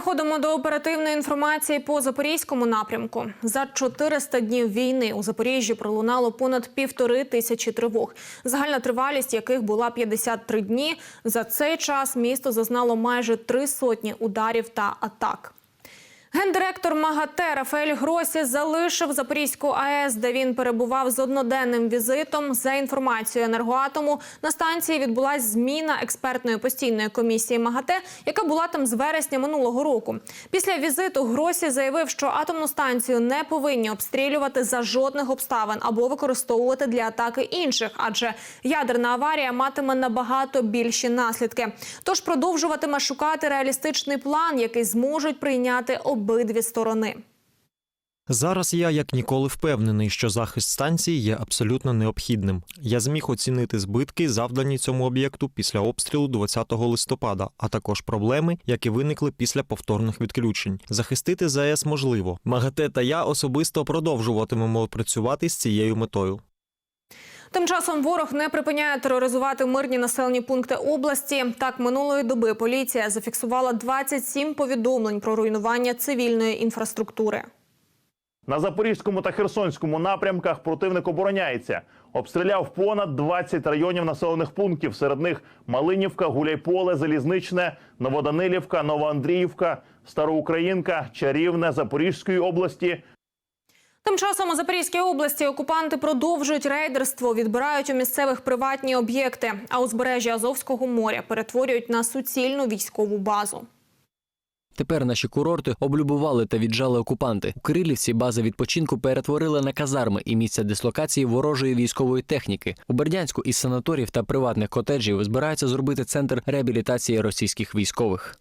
Переходимо до оперативної інформації по запорізькому напрямку. За 400 днів війни у Запоріжжі пролунало понад півтори тисячі тривог, загальна тривалість яких була 53 дні. За цей час місто зазнало майже три сотні ударів та атак. Гендиректор МАГАТЕ Рафаель Гросі залишив Запорізьку АЕС, де він перебував з одноденним візитом. За інформацією енергоатому на станції відбулася зміна експертної постійної комісії МАГАТЕ, яка була там з вересня минулого року. Після візиту Гросі заявив, що атомну станцію не повинні обстрілювати за жодних обставин або використовувати для атаки інших, адже ядерна аварія матиме набагато більші наслідки. Тож продовжуватиме шукати реалістичний план, який зможуть прийняти обидві сторони. Зараз я як ніколи впевнений, що захист станції є абсолютно необхідним. Я зміг оцінити збитки, завдані цьому об'єкту після обстрілу 20 листопада, а також проблеми, які виникли після повторних відключень. Захистити ЗАЕС можливо. МАГАТЕ та я особисто продовжуватимемо працювати з цією метою. Тим часом ворог не припиняє тероризувати мирні населені пункти області. Так, минулої доби поліція зафіксувала 27 повідомлень про руйнування цивільної інфраструктури. На Запорізькому та Херсонському напрямках противник обороняється. Обстріляв понад 20 районів населених пунктів. Серед них Малинівка, Гуляйполе, Залізничне, Новоданилівка, Новоандріївка, Староукраїнка, Чарівне, Запорізької області, Тим часом у Запорізькій області окупанти продовжують рейдерство, відбирають у місцевих приватні об'єкти, а узбережжя Азовського моря перетворюють на суцільну військову базу. Тепер наші курорти облюбували та віджали окупанти. У Кирилівці бази відпочинку перетворили на казарми і місця дислокації ворожої військової техніки. У Бердянську із санаторів та приватних котеджів збираються зробити центр реабілітації російських військових.